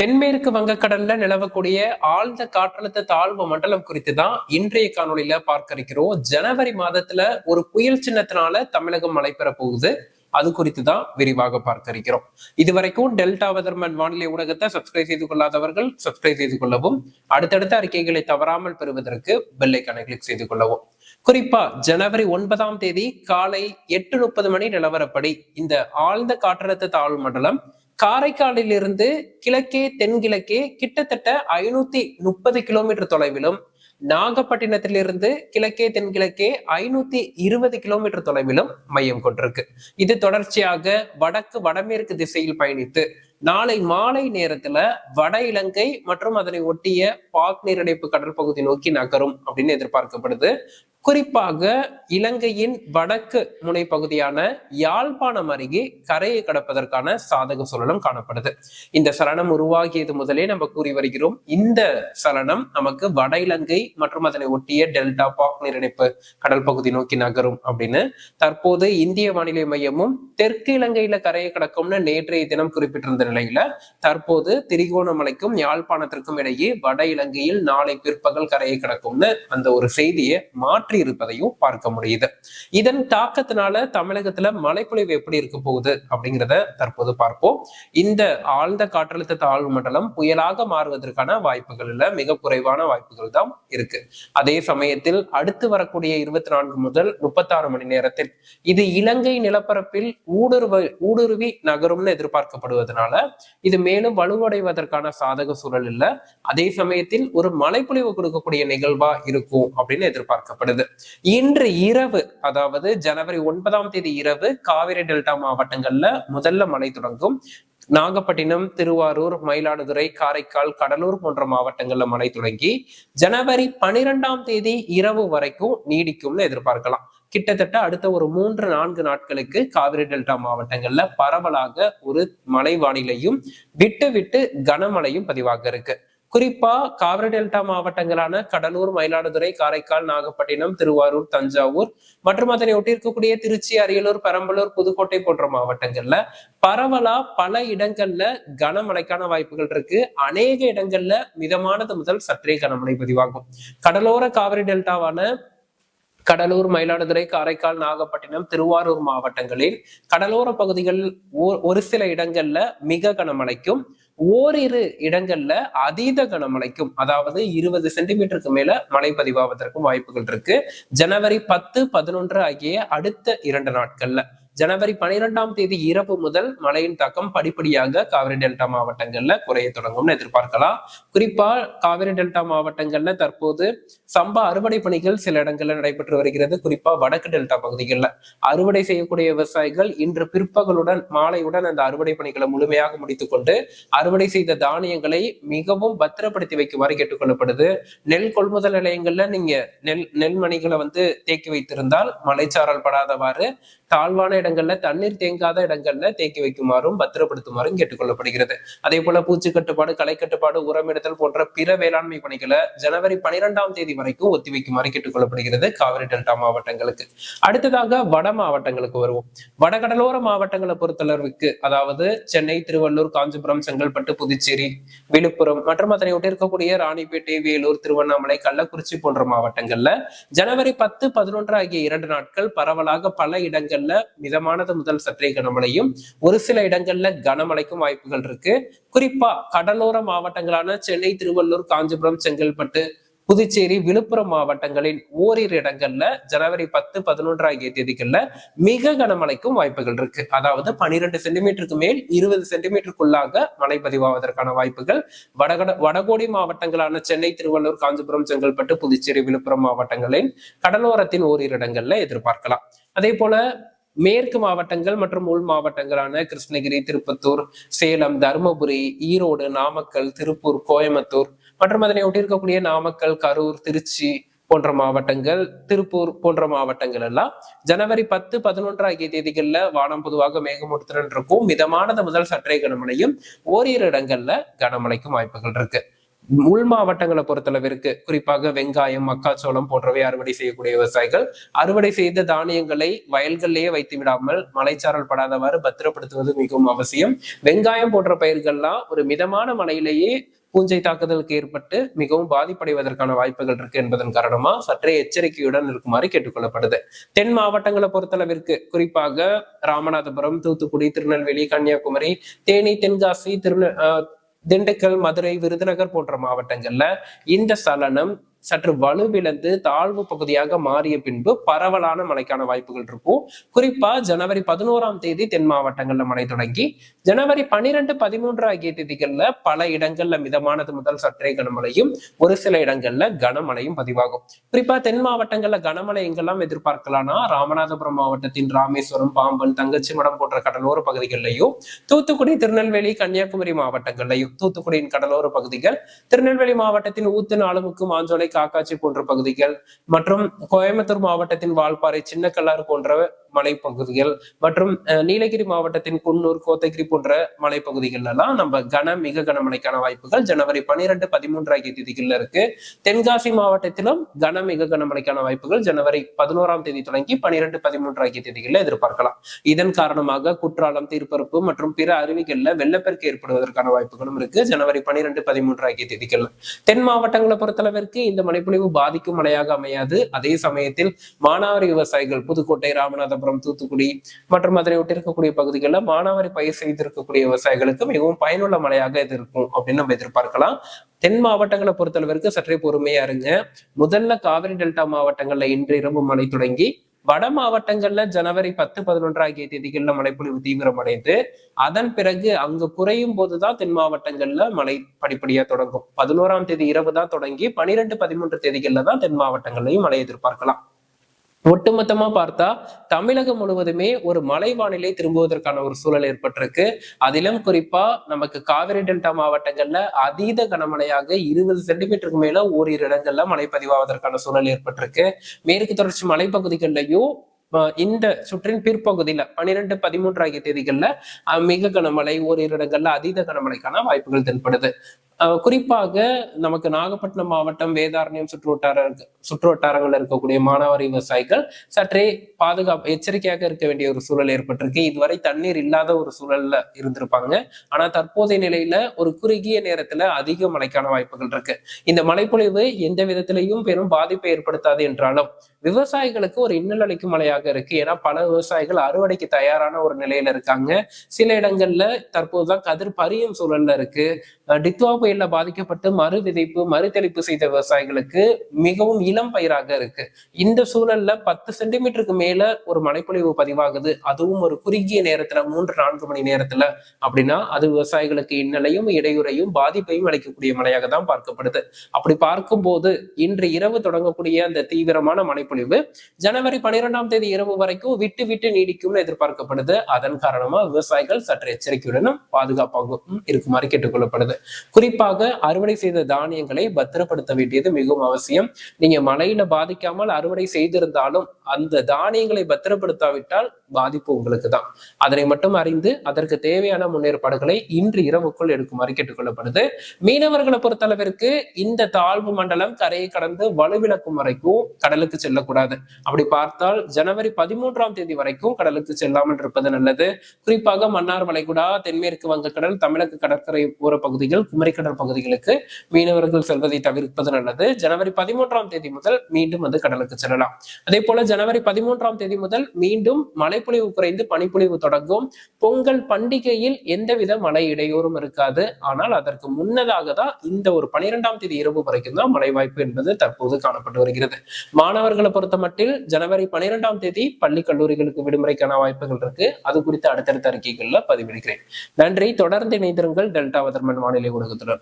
தென்மேற்கு வங்கக்கடல்ல நிலவக்கூடிய ஆழ்ந்த காற்றழுத்த தாழ்வு மண்டலம் குறித்து தான் இன்றைய காணொலியில பார்க்க இருக்கிறோம். ஜனவரி மாதத்துல ஒரு புயல் சின்னத்தினால தமிழகம் மழை பெற போகுது. அது குறித்து தான் விரிவாக பார்க்க இருக்கிறோம். இதுவரைக்கும் டெல்டா வெதர்மன் வானிலை ஊடகத்தை சப்ஸ்கிரைப் செய்து கொள்ளாதவர்கள் சப்ஸ்கிரைப் செய்து கொள்ளவும் அடுத்தடுத்த அறிக்கைகளை தவறாமல் பெறுவதற்கு பெல்லைக்கான கிளிக் செய்து கொள்ளவும். குறிப்பா ஜனவரி ஒன்பதாம் தேதி காலை எட்டு முப்பது மணி நிலவரப்படி இந்த ஆழ்ந்த காற்றழுத்த தாழ்வு மண்டலம் காரைக்காலிலிருந்து கிழக்கே தென்கிழக்கே கிட்டத்தட்ட ஐநூத்தி முப்பது கிலோமீட்டர் தொலைவிலும் நாகப்பட்டினத்திலிருந்து கிழக்கே தென்கிழக்கே ஐநூத்தி இருபது கிலோமீட்டர் தொலைவிலும் மையம் கொண்டிருக்கு. இது தொடர்ச்சியாக வடக்கு வடமேற்கு திசையில் பயணித்து நாளை மாலை நேரத்துல வட இலங்கை மற்றும் அதனை ஒட்டிய பாக் நீரடைப்பு கடற்பகுதி நோக்கி நகரும் அப்படின்னு எதிர்பார்க்கப்படுது. குறிப்பாக இலங்கையின் வடக்கு முனை பகுதியான யாழ்ப்பாணம் அருகே கரையை கடப்பதற்கான சாதக சூழலும் காணப்படுது. இந்த சலனம் உருவாகியது முதலே நம்ம கூறி வருகிறோம். இந்த சலனம் நமக்கு வட இலங்கை மற்றும் அதனை ஒட்டிய டெல்டா பாக் நீரிணைப்பு கடல் பகுதி நோக்கி நகரும் அப்படின்னு தற்போது இந்திய வானிலை மையமும் தெற்கு இலங்கையில கரையை கடக்கும்னு நேற்றைய தினம் குறிப்பிட்டிருந்த நிலையில தற்போது திரிகோணமலைக்கும் யாழ்ப்பாணத்திற்கும் இடையே வட இலங்கையில் நாளை பிற்பகல் கரையை கடக்கும்னு அந்த ஒரு செய்தியை மாற்ற இருப்பதையும் பார்க்க முடியுது. இதன் தாக்கத்தினால தமிழகத்துல மழைப்பொழிவு எப்படி இருக்க போகுது அப்படிங்கிறத தற்போது பார்ப்போம். இந்த ஆழ்ந்த காற்றழுத்த தாழ்வு மண்டலம் புயலாக மாறுவதற்கான வாய்ப்புகள் மிக குறைவான வாய்ப்புகள் தான் இருக்கு. அதே சமயத்தில் அடுத்து வரக்கூடிய இருபத்தி நான்கு முதல் முப்பத்தாறு மணி நேரத்தில் இது இலங்கை நிலப்பரப்பில் ஊடுருவ ஊடுருவி நகரும்னு எதிர்பார்க்கப்படுவதனால இது மேலும் வலுவடைவதற்கான சாதக சூழல் இல்ல. அதே சமயத்தில் ஒரு மழைப்பொழிவு கொடுக்கக்கூடிய நிகழ்வா இருக்கும் அப்படின்னு எதிர்பார்க்கப்படுது. இன்று இரவு அதாவது ஜனவரி ஒன்பதாம் தேதி இரவு காவிரி டெல்டா மாவட்டங்கள்ல முதல்ல மழை தொடங்கும். நாகப்பட்டினம் திருவாரூர் மயிலாடுதுறை காரைக்கால் கடலூர் போன்ற மாவட்டங்கள்ல மழை தொடங்கி ஜனவரி பனிரெண்டாம் தேதி இரவு வரைக்கும் நீடிக்கும்னு எதிர்பார்க்கலாம். கிட்டத்தட்ட அடுத்த ஒரு மூன்று நான்கு நாட்களுக்கு காவிரி டெல்டா மாவட்டங்கள்ல பரவலாக ஒரு மழை வானிலையும் விட்டு விட்டு கனமழையும் பதிவாக இருக்கு. குறிப்பா காவிரி டெல்டா மாவட்டங்களான கடலூர் மயிலாடுதுறை காரைக்கால் நாகப்பட்டினம் திருவாரூர் தஞ்சாவூர் மற்றும் அதனை ஒட்டி இருக்கக்கூடிய திருச்சி அரியலூர் பெரம்பலூர் புதுக்கோட்டை போன்ற மாவட்டங்கள்ல பரவலா பல இடங்கள்ல கனமழைக்கான வாய்ப்புகள் இருக்கு. அநேக இடங்கள்ல மிதமானது முதல் சற்றே கனமழை பதிவாகும். கடலோர காவிரி டெல்டாவான கடலூர் மயிலாடுதுறை காரைக்கால் நாகப்பட்டினம் திருவாரூர் மாவட்டங்களில் கடலோர பகுதிகள் ஒரு சில இடங்கள்ல மிக கனமழைக்கும் ஓரிரு இடங்கள்ல அதீத கனமழைக்கும் அதாவது இருபது சென்டிமீட்டருக்கு மேல மழை பதிவாவதற்கும் வாய்ப்புகள் இருக்கு. ஜனவரி பத்து பதினொன்று ஆகிய அடுத்த இரண்டு நாட்கள்ல ஜனவரி பனிரெண்டாம் தேதி இரவு முதல் மழையின் தாக்கம் படிப்படியாக காவிரி டெல்டா மாவட்டங்கள்ல குறைய தொடங்கும்னு எதிர்பார்க்கலாம். குறிப்பா காவிரி டெல்டா மாவட்டங்கள்ல தற்போது சம்பா அறுவடை பணிகள் சில இடங்கள்ல நடைபெற்று வருகிறது. குறிப்பா வடக்கு டெல்டா பகுதிகளில் அறுவடை செய்யக்கூடிய விவசாயிகள் இன்று பிற்பகலுடன் மாலையுடன் அந்த அறுவடை பணிகளை முழுமையாக முடித்துக் கொண்டு அறுவடை செய்த தானியங்களை மிகவும் பத்திரப்படுத்தி வைக்குமாறு கேட்டுக்கொள்ளப்படுது. நெல் கொள்முதல் நிலையங்கள்ல நீங்க நெல் நெல்மணிகளை வந்து தேக்கி வைத்திருந்தால் மலைச்சாரல் படாதவாறு தாழ்வான இடங்கள்ல தண்ணீர் தேங்காத இடங்கள்ல தேக்கி வைக்குமாறும் பத்திரப்படுத்துமாறும் கேட்டுக்கொள்ளப்படுகிறது. அதே போல பூச்சி கட்டுப்பாடு களை கட்டுப்பாடு உரமிடுதல் போன்ற பிற வேளாண்மை பணிகளை ஜனவரி பனிரெண்டாம் தேதி வரைக்கும் ஒத்திவைக்குமாறு கேட்டுக்கொள்ளப்படுகிறது காவிரி டெல்டா மாவட்டங்களுக்கு. அடுத்ததாக வட மாவட்டங்களுக்கு வருவோம். வடகடலோர மாவட்டங்களை பொறுத்தளவுக்கு அதாவது சென்னை திருவள்ளூர் காஞ்சிபுரம் செங்கல்பட்டு புதுச்சேரி விழுப்புரம் மற்றும் அதனை ஒட்டி இருக்கக்கூடிய ராணிப்பேட்டை வேலூர் திருவண்ணாமலை கள்ளக்குறிச்சி போன்ற மாவட்டங்கள்ல ஜனவரி பத்து பதினொன்று ஆகிய இரண்டு நாட்கள் பரவலாக பல இடங்கள்ல மிதமானது முதல் சற்றே கனமழையும் ஒரு சில இடங்கள்ல கனமழைக்கும் வாய்ப்புகள் இருக்கு. குறிப்பா கடலோர மாவட்டங்களான சென்னை திருவள்ளூர் காஞ்சிபுரம் செங்கல்பட்டு புதுச்சேரி விழுப்புரம் மாவட்டங்களின் ஓரிரு இடங்கள்ல ஜனவரி பத்து பதினொன்று ஆகிய தேதிகள்ல மிக கனமழைக்கும் வாய்ப்புகள் இருக்கு. அதாவது பனிரெண்டு சென்டிமீட்டருக்கு மேல் இருபது சென்டிமீட்டருக்குள்ளாக மழை பதிவாவதற்கான வாய்ப்புகள். வடகட வடகோடி மாவட்டங்களான சென்னை திருவள்ளூர் காஞ்சிபுரம் செங்கல்பட்டு புதுச்சேரி விழுப்புரம் மாவட்டங்களின் கடலோரத்தின் ஓரிரு இடங்கள்ல எதிர்பார்க்கலாம். அதே போல மேற்கு மாவட்டங்கள் மற்றும் உள் மாவட்டங்களான கிருஷ்ணகிரி திருப்பத்தூர் சேலம் தருமபுரி ஈரோடு நாமக்கல் திருப்பூர் கோயம்புத்தூர் மற்றும் அதனை ஒட்டி இருக்கக்கூடிய நாமக்கல் கரூர் திருச்சி போன்ற மாவட்டங்கள் திருப்பூர் போன்ற மாவட்டங்கள் எல்லாம் ஜனவரி பத்து பதினொன்று ஆகிய தேதிகளில் வானம் பொதுவாக மேகமூட்டத்துடன் இருக்கும். மிதமானது முதல் சற்றே கனமழையும் ஓரிரு இடங்கள்ல கனமழைக்கும் வாய்ப்புகள் இருக்கு. உள் மாவட்டங்களை பொறுத்தளவிற்கு குறிப்பாக வெங்காயம் மக்காச்சோளம் போன்றவை அறுவடை செய்யக்கூடிய விவசாயிகள். அறுவடை செய்த தானியங்களை வயல்களிலேயே வைத்து விடாமல் மலைச்சாரல் படாதவாறு பத்திரப்படுத்துவது மிகவும் அவசியம். வெங்காயம் போன்ற பயிர்கள்லாம் ஒரு மிதமான மழையிலேயே பூஞ்சை தாக்குதலுக்கு ஏற்பட்டு மிகவும் பாதிப்படைவதற்கான வாய்ப்புகள் இருக்கு என்பதன் காரணமா சற்றே எச்சரிக்கையுடன் இருக்குமாறு கேட்டுக்கொள்ளப்படுது. தென் மாவட்டங்களை பொறுத்தளவிற்கு குறிப்பாக ராமநாதபுரம் தூத்துக்குடி திருநெல்வேலி கன்னியாகுமரி தேனி தென்காசி திருநெ திண்டுக்கல் மதுரை விருதுநகர் போன்ற மாவட்டங்கள்ல இந்த சலனம் சற்று வலுவிழந்து தாழ்வு பகுதியாக மாறிய பின்பு பரவலான மழைக்கான வாய்ப்புகள் இருக்கும். குறிப்பா ஜனவரி பதினோராம் தேதி தென் மாவட்டங்கள்ல மழை தொடங்கி ஜனவரி பனிரெண்டு பதிமூன்று ஆகிய தேதிகள்ல பல இடங்கள்ல மிதமானது முதல் சற்றே கனமழையும் ஒரு சில இடங்கள்ல கனமழையும் பதிவாகும். குறிப்பா தென் மாவட்டங்கள்ல கனமழை எங்கெல்லாம் எதிர்பார்க்கலாம்னா ராமநாதபுரம் மாவட்டத்தின் ராமேஸ்வரம் பாம்பன் தங்கச்சி மடம் போன்ற கடலோர பகுதிகளிலையும் தூத்துக்குடி திருநெல்வேலி கன்னியாகுமரி மாவட்டங்கள்லையும் தூத்துக்குடியின் கடலோர பகுதிகள் திருநெல்வேலி மாவட்டத்தின் ஊத்து நாளுமுக்கு மாஞ்சோலை காக்காட்சி போன்ற பகுதிகள் மற்றும் கோயம்புத்தூர் மாவட்டத்தின் வால்பாறை சின்னக்கல்லாறு போன்ற மலைப்பகுதிகள் மற்றும் நீலகிரி மாவட்டத்தின் குன்னூர் கோத்தகிரி போன்ற மலைப்பகுதிகள் எல்லாம் நம்ம கன மிக கனமழைக்கான வாய்ப்புகள் ஜனவரி பனிரெண்டு பதிமூன்று ஆகிய தேதிகளில் இருக்கு. தென்காசி மாவட்டத்திலும் கன மிக கனமழைக்கான வாய்ப்புகள் ஜனவரி பதினோராம் தேதி தொடங்கி பனிரெண்டு பதிமூன்று ஆகிய தேதிகளில் எதிர்பார்க்கலாம். இதன் காரணமாக குற்றாலம் தீர்ப்பரப்பு மற்றும் பிற அருவிகளில் வெள்ளப்பெருக்கு ஏற்படுவதற்கான வாய்ப்புகளும் இருக்கு ஜனவரி பனிரெண்டு பதிமூன்று ஆகிய தேதிகள் தென் மாவட்டங்களை பொறுத்தளவிற்கு இந்த மழைப்பொழிவு பாதிக்கும் மழையாக அமையாது. அதே சமயத்தில் மானாவாரி விவசாயிகள் புதுக்கோட்டை ராமநாதபுரம் தூத்துக்குடி மற்றும் அதனை ஒட்டிருக்கக்கூடிய பகுதிகளில் மானாவாரி பயிர் செய்திருக்கக்கூடிய விவசாயிகளுக்கு மிகவும் பயனுள்ள மழையாக இது இருக்கும் அப்படின்னு நம்ம எதிர்பார்க்கலாம். தென் மாவட்டங்களை பொறுத்தளவிற்கு சற்றே பொறுமையா இருங்க. முதல்ல காவிரி டெல்டா மாவட்டங்கள்ல இன்று இரவு மழை தொடங்கி வட மாவட்டங்கள்ல ஜனவரி பத்து பதினொன்று ஆகிய தேதிகள்ல மழைப்பொழிவு தீவிரமடைந்து அதன் பிறகு அங்கு குறையும் போதுதான் தென் மாவட்டங்கள்ல மழை படிப்படியா தொடங்கும். பதினோராம் தேதி இரவு தான் தொடங்கி பனிரெண்டு பதிமூன்று தேதிகளில் தான் தென் மாவட்டங்கள்லையும் மழை எதிர்பார்க்கலாம். ஒட்டுமொத்தமா பார்த்தா தமிழகம் முழுவதுமே ஒரு மலை வானிலை திரும்புவதற்கான ஒரு சூழல் ஏற்பட்டிருக்கு. அதிலும் குறிப்பா நமக்கு காவிரி டெல்டா மாவட்டங்கள்ல அதீத கனமழையாக இருபது சென்டிமீட்டருக்கு மேல ஓரிரு இடங்கள்ல மழை பதிவாவதற்கான சூழல் ஏற்பட்டிருக்கு. மேற்கு தொடர்ச்சி மலைப்பகுதிகளிலையும் இந்த சுற்றின் பிற்பகுதியில பனிரெண்டு பதிமூன்று ஆகிய தேதிகள்ல மிக கனமழை ஓரிரு இடங்கள்ல அதீத கனமழைக்கான வாய்ப்புகள் தென்படுது. குறிப்பாக நமக்கு நாகப்பட்டினம் மாவட்டம் வேதாரண்யம் சுற்று வட்டார சுற்று இருக்கக்கூடிய மானாவாரி விவசாயிகள் சற்றே பாதுகாப்பு எச்சரிக்கையாக இருக்க வேண்டிய ஒரு சூழல் ஏற்பட்டிருக்கு. இதுவரை தண்ணீர் இல்லாத ஒரு சூழல்ல இருந்திருப்பாங்க. ஆனா தற்போதைய நிலையில ஒரு குறுகிய நேரத்துல அதிக மழைக்கான வாய்ப்புகள் இருக்கு. இந்த மழைப்பொழிவு எந்த விதத்திலையும் பெரும் பாதிப்பை ஏற்படுத்தாது என்றாலும் விவசாயிகளுக்கு ஒரு இன்னல் அளிக்கும் மழையாக இருக்கு. ஏன்னா பல விவசாயிகள் அறுவடைக்கு தயாரான ஒரு நிலையில இருக்காங்க. சில இடங்கள்ல தற்போதுதான் கதிர் பரியும் சூழல்ல இருக்கு. டித்வா புயல்ல பாதிக்கப்பட்டு மறு விதைப்பு மறுதெளிப்பு செய்த விவசாயிகளுக்கு மிகவும் இளம் பயிராக இருக்கு. இந்த சூழல்ல பத்து சென்டிமீட்டருக்கு மேல ஒரு மழைப்பொழிவு பதிவாகுது. அதுவும் ஒரு குறுகிய நேரத்துல மூன்று நான்கு மணி நேரத்துல அப்படின்னா அது விவசாயிகளுக்கு இன்னலையும் இடையூறையும் பாதிப்பையும் அளிக்கக்கூடிய மழையாக தான் பார்க்கப்படுது. அப்படி பார்க்கும்போது இன்று இரவு தொடங்கக்கூடிய அந்த தீவிரமான மழைப்பொழிவு ஜனவரி பனிரெண்டாம் தேதி இரவு வரைக்கும் விட்டு விட்டு நீடிக்கும்னு எதிர்பார்க்கப்படுது. அதன் காரணமா விவசாயிகள் சற்று எச்சரிக்கையுடனும் பாதுகாப்பாகவும் இருக்குமாறு கேட்டுக்கொள்ளப்படுது. குறிப்பாக அறுவடை செய்த தானியங்களை பத்திரப்படுத்த வேண்டியது மிகவும் அவசியம். நீங்க மழையில பாதிக்காமல் அறுவடை செய்திருந்தாலும் அந்த தானியங்களை பத்திரப்படுத்தாவிட்டால் பாதிப்பு உங்களுக்கு தான். அதனை மட்டும் அறிந்து அதற்கு தேவையான முன்னேற்பாடுகளை இன்று இரவுக்குள் எடுக்குமாறு கேட்டுக்கொள்ளப்படுது. மீனவர்களை பொறுத்தளவிற்கு இந்த தாழ்வு மண்டலம் கரையை கடந்து வலுவிளக்கும் வரைக்கும் கடலுக்கு செல்லக்கூடாது. அப்படி பார்த்தால் ஜனவரி பதிமூன்றாம் தேதி வரைக்கும் கடலுக்கு செல்லாமல் இருப்பது நல்லது. குறிப்பாக மன்னார் வளைகுடா தென்மேற்கு வங்கக்கடல் தமிழக கடற்கரை ஓர பகுதிகள் குமரிக்கடல் பகுதிகளுக்கு மீனவர்கள் செல்வதை தவிர்ப்பது நல்லது. ஜனவரி பதிமூன்றாம் தேதி முதல் மீண்டும் வந்து கடலுக்கு செல்லலாம். அதே போல ஜனவரி பதிமூன்றாம் தேதி முதல் மீண்டும் மழைப்பொழிவு குறைந்து பனிப்பொழிவு தொடங்கும். பொங்கல் பண்டிகையில் எந்தவித மழை இடையூறும் இருக்காது. ஆனால் அதற்கு முன்னதாக தான் இந்த ஒரு பனிரெண்டாம் தேதி இரவு வரைக்கும் தான் மழை வாய்ப்பு என்பது தற்போது காணப்பட்டு வருகிறது. மாணவர்கள் பொறுத்த மட்டில் ஜனவரி பனிரெண்டாம் தேதி பள்ளி கல்லூரிகளுக்கு விடுமுறைக்கான வாய்ப்புகள் இருக்கு. அது குறித்து அடுத்தடுத்த அறிக்கைகள்ல பதிவிடுகிறேன். நன்றி. தொடர்ந்து இணைந்திருங்கள் டெல்டா வதர்மன் வானிலை ஊடகத்துடன்.